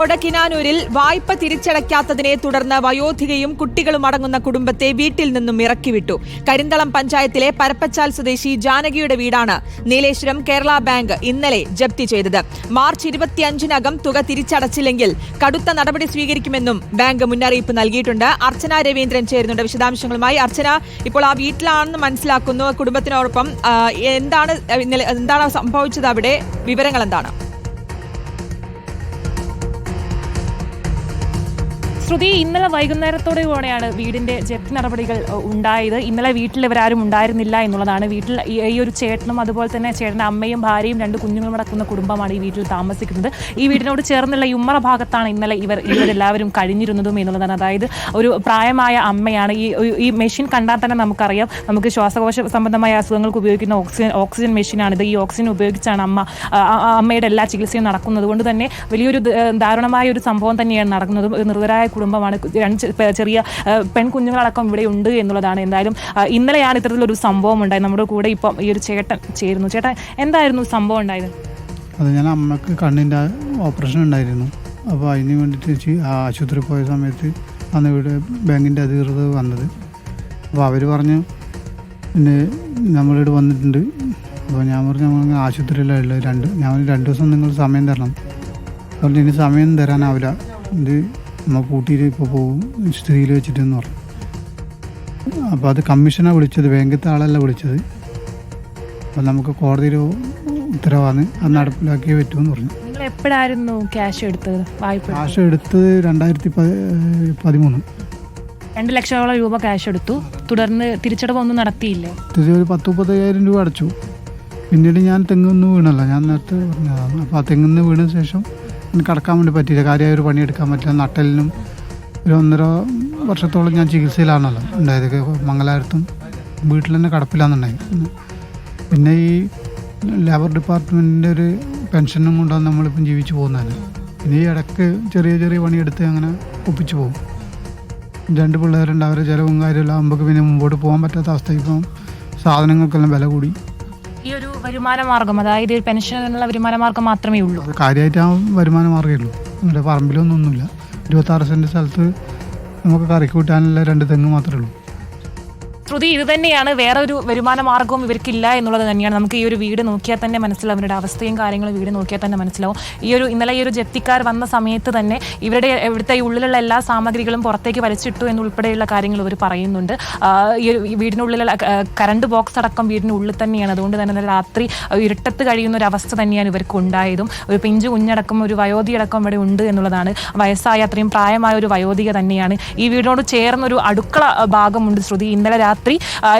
കൊടക്കിനാനൂരിൽ വായ്പ തിരിച്ചടയ്ക്കാത്തതിനെ തുടർന്ന് വയോധികയും കുട്ടികളും അടങ്ങുന്ന കുടുംബത്തെ വീട്ടിൽ നിന്നും ഇറക്കിവിട്ടു. കരിന്തളം പഞ്ചായത്തിലെ പരപ്പച്ചാൽ സ്വദേശി ജാനകിയുടെ വീടാണ് നീലേശ്വരം കേരള ബാങ്ക് ഇന്നലെ ജപ്തി ചെയ്തത്. മാർച്ച് ഇരുപത്തിയഞ്ചിനകം തുക തിരിച്ചടച്ചില്ലെങ്കിൽ കടുത്ത നടപടി സ്വീകരിക്കുമെന്നും ബാങ്ക് മുന്നറിയിപ്പ് നൽകിയിട്ടുണ്ട്. അർച്ചന രവീന്ദ്രൻ ചേരുന്നുണ്ട് വിശദാംശങ്ങളുമായി. അർച്ചന ഇപ്പോൾ ആ വീട്ടിലാണെന്ന് മനസ്സിലാക്കുന്നു. കുടുംബത്തിനോടൊപ്പം എന്താണ് എന്താണ് സംഭവിച്ചത് അവിടെ? വിവരങ്ങൾ എന്താണ്? ശ്രുതി ഇന്നലെ വൈകുന്നേരത്തോടെയാണ് വീടിന്റെ ജപ്തി നടപടികൾ ഉണ്ടായത്. ഇന്നലെ വീട്ടിൽ ഇവരാരും ഉണ്ടായിരുന്നില്ല എന്നുള്ളതാണ് വീട്ടിൽ ഈ ഒരു ചേട്ടനും അതുപോലെ തന്നെ ചേട്ടന്റെ അമ്മയും ഭാര്യയും രണ്ട് കുഞ്ഞുങ്ങളും നടക്കുന്ന കുടുംബമാണ് ഈ വീട്ടിൽ താമസിക്കുന്നത്. ഈ വീടിനോട് ചേർന്നുള്ള ഈ ഉമ്മറ ഭാഗത്താണ് ഇന്നലെ ഇവർ ഇവരെല്ലാവരും കഴിഞ്ഞിരുന്നതും എന്നുള്ളതാണ്. അതായത് ഒരു പ്രായമായ അമ്മയാണ്. ഈ ഈ മെഷീൻ കണ്ടാൽ തന്നെ നമുക്കറിയാം. നമുക്ക് ശ്വാസകോശ സംബന്ധമായ അസുഖങ്ങൾക്ക് ഉപയോഗിക്കുന്ന ഓക്സിജൻ ഓക്സിജൻ മെഷീനാണിത്. ഈ ഓക്സിജൻ ഉപയോഗിച്ചാണ് അമ്മ അമ്മയുടെ എല്ലാ ചികിത്സയും നടക്കുന്നത് കൊണ്ട് തന്നെ വലിയൊരു ദാരുണമായ ഒരു സംഭവം തന്നെയാണ് നടക്കുന്നത്. നിർവരായ കുടുംബമാണ്. ചെറിയ പെൺകുഞ്ഞുങ്ങളടക്കം ഇവിടെ ഉണ്ട് എന്നുള്ളതാണ്. എന്തായാലും ഇന്നലെയാണ് ഇത്തരത്തിലൊരു സംഭവം ഉണ്ടായത്. നമ്മുടെ കൂടെ ഇപ്പം ഈ ഒരു ചേട്ടൻ ചേരുന്നു. ചേട്ടൻ എന്തായിരുന്നു സംഭവം ഉണ്ടായത്? അത് ഞാൻ അമ്മയ്ക്ക് കണ്ണിന്റെ ഓപ്പറേഷൻ ഉണ്ടായിരുന്നു. അപ്പോൾ അതിന് വേണ്ടിയിട്ട് ആശുപത്രി പോയ സമയത്ത് അന്ന് ഇവിടെ ബാങ്കിന്റെ അധികൃതർ വന്നത്. അപ്പോൾ അവർ പറഞ്ഞു പിന്നെ നമ്മളിവിടെ വന്നിട്ടുണ്ട്. അപ്പോൾ ഞാൻ പറഞ്ഞു നമ്മൾ ആശുപത്രിയിലാണ് ഉള്ളത്. രണ്ട് ഞാൻ രണ്ട് ദിവസം നിങ്ങൾ സമയം തരണം. അതുകൊണ്ട് ഇനി സമയം തരാനാവില്ല. ഇത് നമ്മൾ കൂട്ടിയിട്ട് ഇപ്പോൾ പോകും സ്ഥിതിയിൽ വെച്ചിട്ടെന്ന് പറഞ്ഞു. അപ്പോൾ അത് കമ്മീഷനാണ് വിളിച്ചത്. ബാങ്കിലത്തെ ആളല്ല വിളിച്ചത്. അപ്പോൾ നമുക്ക് കോടതിയിൽ ഉത്തരവാണ്. അത് നടപ്പിലാക്കിയേ പറ്റുമെന്ന് പറഞ്ഞു. എപ്പോഴായിരുന്നു ക്യാഷ് എടുത്തത്? വായ്പ ക്യാഷ് എടുത്തത് രണ്ടായിരത്തി പതിമൂന്ന്. രണ്ട് ലക്ഷത്തോളം രൂപ ക്യാഷ് എടുത്തു. തുടർന്ന് തിരിച്ചടവൊന്നും നടത്തിയില്ലേ? ഇത് ഒരു പത്ത് മുപ്പത്തയ്യായിരം രൂപ അടച്ചു. പിന്നീട് ഞാൻ തെങ്ങൊന്നും വീണല്ല. ഞാൻ നേരത്തെ പറഞ്ഞതാണ്. അപ്പോൾ ആ തെങ്ങിന്ന് വീണ ശേഷം കടക്കാൻ വേണ്ടി പറ്റിയില്ല. കാര്യമായ ഒരു പണിയെടുക്കാൻ പറ്റില്ല. നട്ടലിനും ഒരു ഒന്നര വർഷത്തോളം ഞാൻ ചികിത്സയിലാണല്ലോ ഉണ്ടായത്. മംഗലാപുരത്തും വീട്ടിൽ തന്നെ കിടപ്പില്ലാന്നുണ്ടായി പിന്നെ ഈ ലേബർ ഡിപ്പാർട്ട്മെന്റിന്റെ ഒരു പെൻഷനും കൊണ്ടാണ് നമ്മളിപ്പം ജീവിച്ചു പോകുന്നത് പിന്നെ ഈ ഇടയ്ക്ക് ചെറിയ ചെറിയ പണിയെടുത്ത് അങ്ങനെ ഒപ്പിച്ചു പോകും. രണ്ട് പിള്ളേരുണ്ട്. അവരെ ചിലവും കാര്യമെല്ലാം ആകുമ്പോൾ പിന്നെ മുമ്പോട്ട് പോകാൻ പറ്റാത്ത അവസ്ഥ ഇപ്പം സാധനങ്ങൾക്കെല്ലാം വില കൂടി. വരുമാന മാർഗം അതായത് പെൻഷൻ എന്നുള്ള വരുമാന മാർഗം മാത്രമേ ഉള്ളൂ. കാര്യമായിട്ട് ആ വരുമാന മാർഗമേ ഉള്ളൂ. നമ്മുടെ പറമ്പിലൊന്നും ഒന്നുമില്ല. ഇരുപത്താറ് സെന്റ് സ്ഥലത്ത് നമുക്ക് കറിക്ക് കൂട്ടാനുള്ള രണ്ട് തെങ്ങ് മാത്രമേ ഉള്ളൂ. ശ്രുതി ഇത് തന്നെയാണ് വേറെ ഒരു വരുമാന മാർഗവും ഇവർക്കില്ല എന്നുള്ളത് തന്നെയാണ്. നമുക്ക് ഈ ഒരു വീട് നോക്കിയാൽ തന്നെ മനസ്സിലാവും. അവരുടെ അവസ്ഥയും കാര്യങ്ങളും വീട് നോക്കിയാൽ തന്നെ മനസ്സിലാവും. ഈ ഒരു ഇന്നലെ ഈ ഒരു ജപ്തിക്കാർ വന്ന സമയത്ത് തന്നെ ഇവരുടെ ഇവിടുത്തെ ഉള്ളിലുള്ള എല്ലാ സാമഗ്രികളും പുറത്തേക്ക് വലിച്ചിട്ടു എന്നുൾപ്പെടെയുള്ള കാര്യങ്ങൾ ഇവർ പറയുന്നുണ്ട്. ഈ ഒരു വീടിനുള്ളിലുള്ള കറണ്ട് ബോക്സ് അടക്കം വീടിന് ഉള്ളിൽ തന്നെയാണ്. അതുകൊണ്ട് തന്നെ രാത്രി ഇരുട്ടത്ത് കഴിയുന്ന ഒരു അവസ്ഥ തന്നെയാണ് ഇവർക്ക് ഉണ്ടായതും. ഒരു പിഞ്ചു കുഞ്ഞടക്കം ഒരു വയോധികടക്കം ഇവിടെ ഉണ്ട് എന്നുള്ളതാണ്. വയസ്സായ അത്രയും പ്രായമായ ഒരു വയോധിക തന്നെയാണ്. ഈ വീടിനോട് ചേർന്നൊരു അടുക്കള ഭാഗമുണ്ട് ശ്രുതി. ഇന്നലെ രാത്രി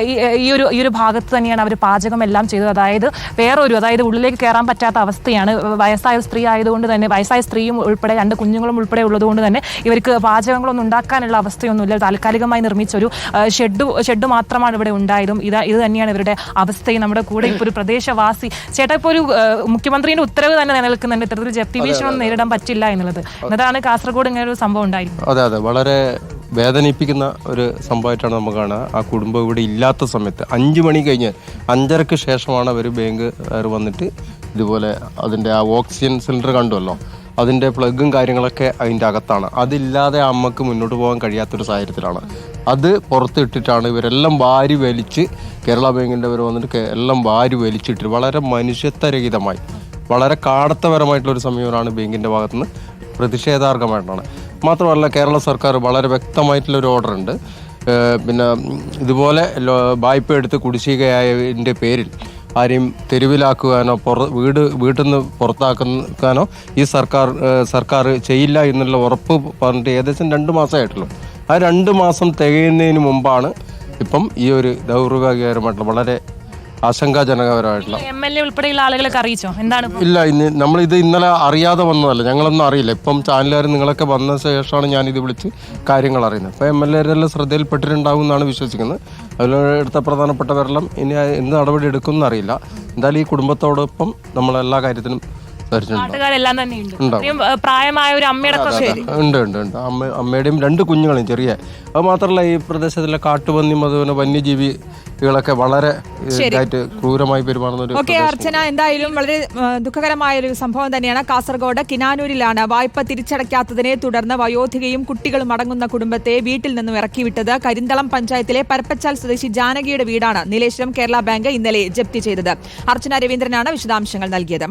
ഈ ഈ ഒരു ഈ ഒരു ഭാഗത്ത് തന്നെയാണ് അവർ പാചകം എല്ലാം ചെയ്തത്. അതായത് വേറൊരു അതായത് ഉള്ളിലേക്ക് കയറാൻ പറ്റാത്ത അവസ്ഥയാണ്. വയസ്സായ സ്ത്രീ ആയതുകൊണ്ട് തന്നെ വയസ്സായ സ്ത്രീയും ഉൾപ്പെടെ രണ്ട് കുഞ്ഞുങ്ങളും ഉൾപ്പെടെ ഉള്ളതുകൊണ്ട് തന്നെ ഇവർക്ക് പാചകങ്ങളൊന്നും ഉണ്ടാക്കാനുള്ള അവസ്ഥയൊന്നുമില്ല. താൽക്കാലികമായി നിർമ്മിച്ച ഒരു ഷെഡ് ഷെഡ് മാത്രമാണ് ഇവിടെ ഉണ്ടായതും. ഇത് ഇത് തന്നെയാണ് ഇവരുടെ അവസ്ഥയും. നമ്മുടെ കൂടെ ഇപ്പോൾ ഒരു പ്രദേശവാസി. ചേട്ടാ ഇപ്പോൾ ഒരു മുഖ്യമന്ത്രിയുടെ ഉത്തരവ് തന്നെ നിലനിൽക്കുന്നുണ്ട്. ഇത്തരത്തിൽ ജപ്തി ഭീഷണി നേരിടാൻ പറ്റില്ല എന്നുള്ളത്. എന്നതാണ് കാസർഗോഡ് ഇങ്ങനെ ഒരു സംഭവം ഉണ്ടായിരുന്നത് അതെ അതെ. വളരെ വേദനിപ്പിക്കുന്ന ഒരു സംഭവമായിട്ടാണ് നമുക്ക് കാണുക. ആ കുടുംബം ഇവിടെ ഇല്ലാത്ത സമയത്ത് അഞ്ച് മണി കഴിഞ്ഞ് അഞ്ചരക്ക് ശേഷമാണ് അവർ ബാങ്ക് വന്നിട്ട് ഇതുപോലെ അതിന്റെ ആ ഓക്സിജൻ സിലിണ്ടർ കണ്ടുവല്ലോ. അതിന്റെ പ്ലഗും കാര്യങ്ങളൊക്കെ അതിന്റെ അകത്താണ്. അതില്ലാതെ അമ്മയ്ക്ക് മുന്നോട്ട് പോകാൻ കഴിയാത്തൊരു സാഹചര്യത്തിലാണ്. അത് പുറത്തിട്ടിട്ടാണ് ഇവരെല്ലാം വാരി വലിച്ച് കേരള ബാങ്കിന്റെ അവർ വന്നിട്ട് എല്ലാം വാരി വലിച്ചിട്ട് വളരെ മനുഷ്യത്വരഹിതമായി വളരെ കാടത്തപരമായിട്ടുള്ള ഒരു സമീപനമാണ് ബാങ്കിന്റെ ഭാഗത്തുനിന്ന് പ്രതിഷേധാർഹമായിട്ടാണ് മാത്രമല്ല കേരള സർക്കാർ വളരെ വ്യക്തമായിട്ടുള്ള ഒരു ഓർഡർ ഉണ്ട് പിന്നെ ഇതുപോലെ വായ്പ എടുത്ത് കുടിശ്ശികയായതിന്റെ പേരിൽ ആരെയും തെരുവിലാക്കുവാനോ പുറ വീട് വീട്ടിൽ നിന്ന് പുറത്താക്കാനോ ഈ സർക്കാർ സർക്കാർ ചെയ്യില്ല എന്നുള്ള ഉറപ്പ് പറഞ്ഞിട്ട് ഏകദേശം രണ്ട് മാസമായിട്ടുള്ളൂ. ആ രണ്ട് മാസം തികയുന്നതിന് മുമ്പാണ് ഇപ്പം ഈ ഒരു ദൗർഭാഗ്യകരമായിട്ടുള്ള വളരെ ആശങ്കാജനകപരമായിട്ടുള്ള എം എൽ എ ഉൾപ്പെടെയുള്ള ആളുകളൊക്കെ അറിയിച്ചോ? എന്താണ്? ഇല്ല ഇന്ന് നമ്മളിത് ഇന്നലെ അറിയാതെ വന്നതല്ല. ഞങ്ങളൊന്നും അറിയില്ല. ഇപ്പം ചാനലുകാർ നിങ്ങളൊക്കെ വന്ന ശേഷമാണ് ഞാനിത് വിളിച്ച് കാര്യങ്ങൾ അറിയുന്നത്. അപ്പോൾ എം എൽ എല്ലാം ശ്രദ്ധയിൽപ്പെട്ടിട്ടുണ്ടാവും എന്നാണ് വിശ്വസിക്കുന്നത്. അതിൽ എടുത്ത പ്രധാനപ്പെട്ടവരെല്ലാം ഇനി എന്ത് നടപടി എടുക്കുമെന്ന് അറിയില്ല. എന്തായാലും ഈ കുടുംബത്തോടൊപ്പം നമ്മൾ എല്ലാ കാര്യത്തിനും നാട്ടുകാരെല്ലാം തന്നെ ഉണ്ട്? അത്രയും പ്രായമായ ഒരു അമ്മയടക്കം ഉണ്ട് ഉണ്ട് ഉണ്ട്. അമ്മ അമ്മയുടെയും രണ്ട് കുഞ്ഞുങ്ങളും ചെറിയ. അത് മാത്രമല്ല ഈ പ്രദേശത്തിലെ കാട്ടുപന്നിയും അതുപോലെ വന്യജീവികളൊക്കെ വളരെ ഇതായിട്ട് ക്രൂരമായി പെരുമാറുന്ന ഒരു ഓക്കെ അർച്ചന എന്തായാലും വളരെ ദുഃഖകരമായ ഒരു സംഭവം തന്നെയാണ്. കാസർഗോഡ് കിനാനൂരിലാണ് വായ്പ തിരിച്ചടയ്ക്കാത്തതിനെ തുടർന്ന് വയോധികയും കുട്ടികളും അടങ്ങുന്ന കുടുംബത്തെ വീട്ടിൽ നിന്നും ഇറക്കിവിട്ടത് കരിന്തളം പഞ്ചായത്തിലെ പരപ്പച്ചാൽ സ്വദേശി ജാനകിയുടെ വീടാണ് നീലേശ്വരം കേരള ബാങ്ക് ഇന്നലെ ജപ്തി ചെയ്തത്. അർച്ചന രവീന്ദ്രനാണ് വിശദാംശങ്ങൾ നൽകിയത്.